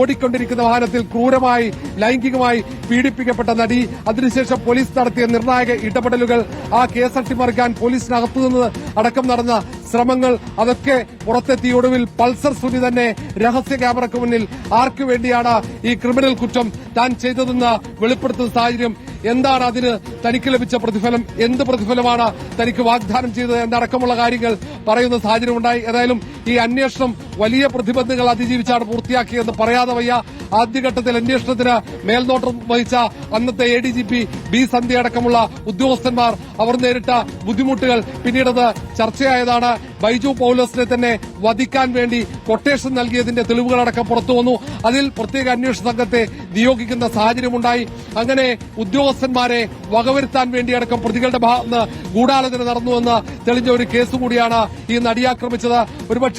ഓടിക്കൊണ്ടിരിക്കുന്ന വാഹനത്തിൽ ക്രൂരമായി ലൈംഗികമായി പീഡിപ്പിക്കപ്പെട്ട നടി. അതിനുശേഷം പോലീസ് നടത്തിയ നിർണായക ഇടപെടലുകൾ. ആ കേസ് അട്ടിമറിക്കാൻ പോലീസിനകത്തു നിന്ന് അടക്കം നടന്ന ശ്രമങ്ങൾ അതൊക്കെ പുറത്തെത്തി. ഒടുവിൽ പൾസർ സുനി തന്നെ രഹസ്യ ക്യാമറയ്ക്ക് മുന്നിൽ ആർക്കു വേണ്ടിയാണ് ഈ ക്രിമിനൽ കുറ്റം താൻ ചെയ്തതെന്ന് വെളിപ്പെടുത്തുന്ന സാഹചര്യം? എന്താണ് അതിന് തനിക്ക് ലഭിച്ച പ്രതിഫലം? എന്ത് പ്രതിഫലമാണ് തനിക്ക് വാഗ്ദാനം ചെയ്തത്? എന്നടക്കമുള്ള കാര്യങ്ങൾ പറയുന്ന സാഹചര്യം ഉണ്ടായി ഏതായാലും ഈ അന്വേഷണം വലിയ പ്രതിബന്ധങ്ങൾ അതിജീവിച്ചാണ് പൂർത്തിയാക്കിയതെന്ന് പറയാതെ വയ്യ. ആദ്യഘട്ടത്തിൽ അന്വേഷണത്തിന് മേൽനോട്ടം വഹിച്ച അന്നത്തെ A D G P B Sandhya അടക്കമുള്ള ഉദ്യോഗസ്ഥന്മാർ അവർ നേരിട്ട ബുദ്ധിമുട്ടുകൾ. പിന്നീടത് ചർച്ചയായതാണ്. ബൈജു പൌലോസിനെ തന്നെ വധിക്കാൻ വേണ്ടി കൊട്ടേഷൻ നൽകിയതിന്റെ തെളിവുകളടക്കം പുറത്തു വന്നു. അതിൽ പ്രത്യേക അന്വേഷണ സംഘത്തെ നിയോഗിക്കുന്ന സാഹചര്യമുണ്ടായി. അങ്ങനെ ഉദ്യോഗസ്ഥന്മാരെ വകവരുത്താൻ വേണ്ടിയടക്കം പ്രതികളുടെ ഭാഗത്ത് ഗൂഢാലോചന നടന്നുവെന്ന് തെളിഞ്ഞ ഒരു കേസ് കൂടിയാണ് ഈ നടിയാക്രമിച്ചത്. ഒരുപക്ഷെ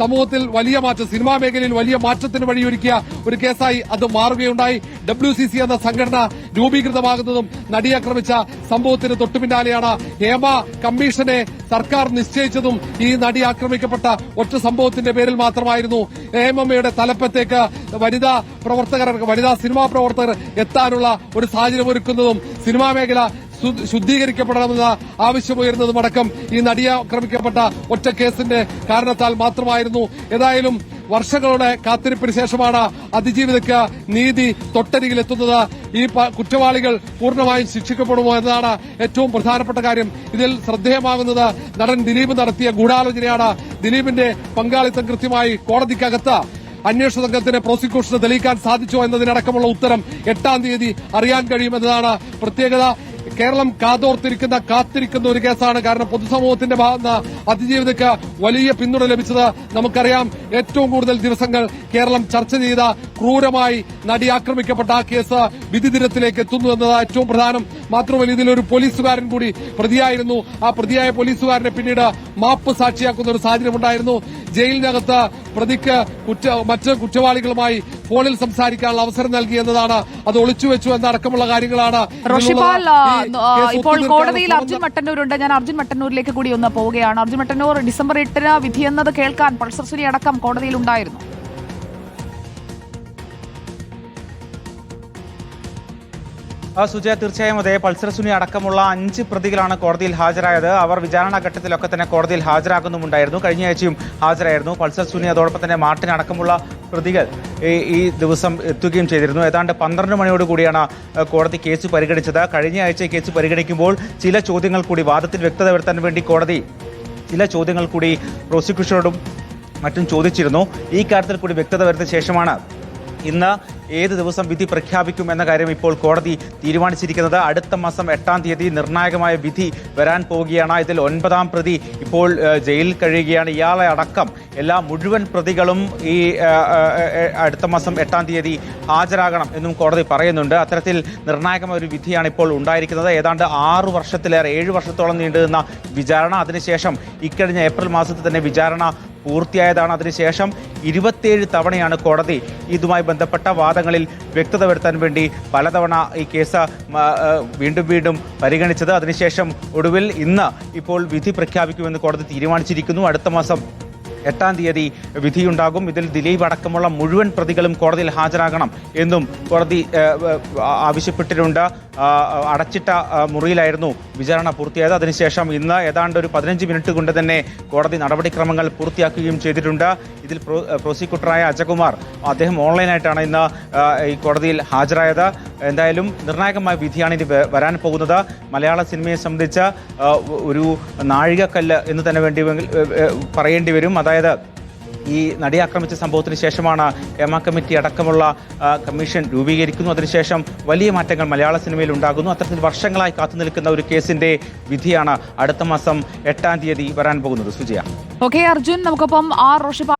സമൂഹത്തിൽ വലിയ മാറ്റം സിനിമാ മേഖലയിൽ വലിയ മാറ്റത്തിന് വഴിയൊരുക്കിയ ഒരു കേസായി അത് മാറുകയുണ്ടായി. ഡബ്ല്യു സി സി എന്ന സംഘടന രൂപീകൃതമാകുന്നതും നടിയാക്രമിച്ച സംഭവത്തിന് തൊട്ടുപിന്നാലെയാണ് ഹേമ കമ്മീഷനെ സർക്കാർ നിശ്ചയിച്ചതും ഈ നടി ആക്രമിക്കപ്പെട്ട ഒറ്റ സംഭവത്തിന്റെ പേരിൽ മാത്രമായിരുന്നു. ഹേമമ്മയുടെ തലപ്പത്തേക്ക് വനിതാ പ്രവർത്തകർ വനിതാ സിനിമാ പ്രവർത്തകർ എത്താനുള്ള ഒരു സാഹചര്യം ഒരുക്കുന്നതും സിനിമാ മേഖല ശുദ്ധീകരിക്കപ്പെടണമെന്ന ആവശ്യമുയർന്നതുമടക്കം ഈ നടിയെ ആക്രമിക്കപ്പെട്ട ഒറ്റ കേസിന്റെ കാരണത്താൽ മാത്രമായിരുന്നു. ഏതായാലും വർഷങ്ങളുടെ കാത്തിരിപ്പിന് ശേഷമാണ് അതിജീവിതയ്ക്ക് നീതി തൊട്ടരികിലെത്തുന്നത്. ഈ കുറ്റവാളികൾ പൂർണമായും ശിക്ഷിക്കപ്പെടുമോ എന്നതാണ് ഏറ്റവും പ്രധാനപ്പെട്ട കാര്യം. ഇതിൽ ശ്രദ്ധേയമാകുന്നത് നടൻ ദിലീപ് നടത്തിയ ഗൂഢാലോചനയാണ്. ദിലീപിന്റെ പങ്കാളിത്തം കൃത്യമായി കോടതിക്കകത്ത് അന്വേഷണ സംഘത്തിന് പ്രോസിക്യൂഷന് തെളിയിക്കാൻ സാധിച്ചോ എന്നതിനടക്കമുള്ള ഉത്തരം എട്ടാം തീയതി അറിയാൻ കഴിയുമെന്നതാണ് പ്രത്യേകത. കേരളം കാതോർത്തിരിക്കുന്ന കാത്തിരിക്കുന്ന ഒരു കേസാണ്. കാരണം പൊതുസമൂഹത്തിന്റെ ഭാഗത്ത് അതിജീവിതയ്ക്ക് വലിയ പിന്തുണ ലഭിച്ചത് നമുക്കറിയാം ഏറ്റവും കൂടുതൽ ദിവസങ്ങൾ കേരളം ചർച്ച ചെയ്ത ക്രൂരമായി നടി ആക്രമിക്കപ്പെട്ട ആ കേസ് വിധിദിനത്തിലേക്ക് എത്തുന്നു എന്നത് ഏറ്റവും പ്രധാനം. മാത്രമല്ല ഇതിലൊരു പോലീസുകാരൻ കൂടി പ്രതിയായിരുന്നു. ആ പ്രതിയായ പോലീസുകാരനെ പിന്നീട് മാപ്പ് സാക്ഷിയാക്കുന്ന ഒരു സാഹചര്യമുണ്ടായിരുന്നു. ജയിലിനകത്ത് പ്രതിക്ക് കുറ്റ മറ്റ് കുറ്റവാളികളുമായി ഫോണിൽ സംസാരിക്കാനുള്ള അവസരം നൽകി എന്നതാണ്. അത് ഒളിച്ചുവെച്ചു എന്നടക്കമുള്ള കാര്യങ്ങളാണ്. റോഷിപാൽ ഇപ്പോൾ കോടതിയിൽ അർജുൻ മട്ടന്നൂരുണ്ട്. ഞാൻ അർജുൻ മട്ടന്നൂരിലേക്ക് കൂടി ഒന്ന് പോവുകയാണ്. അർജുൻ മട്ടന്നൂർ ഡിസംബർ എട്ടിന് വിധിയെന്നത് കേൾക്കാൻ പൾസർ സുനി അടക്കം കോടതിയിൽ ഉണ്ടായിരുന്നു. സുജയ തീർച്ചയായും അതെ. പൾസർ സുനി അടക്കമുള്ള അഞ്ച് പ്രതികളാണ് കോടതിയിൽ ഹാജരായത്. അവർ വിചാരണ ഘട്ടത്തിലൊക്കെ തന്നെ കോടതിയിൽ ഹാജരാകുന്നുമുണ്ടായിരുന്നു. കഴിഞ്ഞ ആഴ്ചയും ഹാജരായിരുന്നു. പൾസർ സുനി അതോടൊപ്പം തന്നെ മാർട്ടിൻ അടക്കമുള്ള പ്രതികൾ ഈ ദിവസം എത്തുകയും ചെയ്തിരുന്നു. ഏതാണ്ട് പന്ത്രണ്ട് മണിയോട് കൂടിയാണ് കോടതി കേസ് പരിഗണിച്ചത്. കഴിഞ്ഞ ആഴ്ച കേസ് പരിഗണിക്കുമ്പോൾ ചില ചോദ്യങ്ങൾ കൂടി വാദത്തിൽ വ്യക്തത വരുത്താൻ വേണ്ടി കോടതി ചില ചോദ്യങ്ങൾ കൂടി പ്രോസിക്യൂഷനോടും മറ്റും ചോദിച്ചിരുന്നു. ഈ കാര്യത്തിൽ കൂടി വ്യക്തത വരുത്തിയ ശേഷമാണ് ഇന്ന് ഏത് ദിവസം വിധി പ്രഖ്യാപിക്കും എന്ന കാര്യം ഇപ്പോൾ കോടതി തീരുമാനിച്ചിരിക്കുന്നത്. അടുത്ത മാസം എട്ടാം തീയതി നിർണായകമായ വിധി വരാൻ പോവുകയാണ്. ഇതിൽ ഒൻപതാം പ്രതി ഇപ്പോൾ ജയിലിൽ കഴിയുകയാണ്. ഇയാളെ അടക്കം എല്ലാ മുഴുവൻ പ്രതികളും ഈ അടുത്ത മാസം എട്ടാം തീയതി ഹാജരാകണം എന്നും കോടതി പറയുന്നുണ്ട്. അത്തരത്തിൽ നിർണായകമായ ഒരു വിധിയാണ് ഇപ്പോൾ ഉണ്ടായിരിക്കുന്നത്. ഏതാണ്ട് ആറ് വർഷത്തിലേറെ ഏഴ് വർഷത്തോളം നീണ്ടുനിന്ന വിചാരണ. അതിനുശേഷം ഇക്കഴിഞ്ഞ ഏപ്രിൽ മാസത്തിൽ തന്നെ വിചാരണ പൂർത്തിയായതാണ്. അതിനുശേഷം ഇരുപത്തിയേഴ് തവണയാണ് കോടതി ഇതുമായി ബന്ധപ്പെട്ട വാദങ്ങളിൽ വ്യക്തത വരുത്താൻ വേണ്ടി പലതവണ ഈ കേസ് വീണ്ടും വീണ്ടും പരിഗണിച്ചത്. അതിനുശേഷം ഒടുവിൽ ഇന്ന് ഇപ്പോൾ വിധി പ്രഖ്യാപിക്കുമെന്ന് കോടതി തീരുമാനിച്ചിരിക്കുന്നു. അടുത്ത മാസം എട്ടാം തീയതി വിധിയുണ്ടാകും. ഇതിൽ ദിലീപ് അടക്കമുള്ള മുഴുവൻ പ്രതികളും കോടതിയിൽ ഹാജരാകണം എന്നും കോടതി ആവശ്യപ്പെട്ടിട്ടുണ്ട്. അടച്ചിട്ട മുറിയിലായിരുന്നു വിചാരണ പൂർത്തിയായത്. അതിനുശേഷം ഇന്ന് ഏതാണ്ട് ഒരു പതിനഞ്ച് മിനിറ്റ് കൊണ്ട് തന്നെ കോടതി നടപടിക്രമങ്ങൾ പൂർത്തിയാക്കുകയും ചെയ്തിട്ടുണ്ട്. ഇതിൽ പ്രോസിക്യൂട്ടറായ അജകുമാർ അദ്ദേഹം ഓൺലൈനായിട്ടാണ് ഇന്ന് ഈ കോടതിയിൽ ഹാജരായത്. എന്തായാലും നിർണായകമായ വിധിയാണ് ഇനി വരാൻ പോകുന്നത്. മലയാള സിനിമയെ സംബന്ധിച്ച ഒരു നാഴികക്കല്ല് എന്ന് തന്നെ വേണ്ടി പറയേണ്ടി വരും. അതായത് ഈ നടി ആക്രമിച്ച സംഭവത്തിന് ശേഷമാണ് ഹേമ കമ്മിറ്റി അടക്കമുള്ള കമ്മീഷൻ രൂപീകരിക്കുന്നു. അതിനുശേഷം വലിയ മാറ്റങ്ങൾ മലയാള സിനിമയിൽ ഉണ്ടാകുന്നു. അത്തരത്തിൽ വർഷങ്ങളായി കാത്തു നിൽക്കുന്ന ഒരു കേസിന്റെ വിധിയാണ് അടുത്ത മാസം എട്ടാം തീയതി വരാൻ പോകുന്നത്. സുജയ. ഓക്കെ അർജുൻ നമുക്കൊപ്പം ആർ റോഷിപാൽ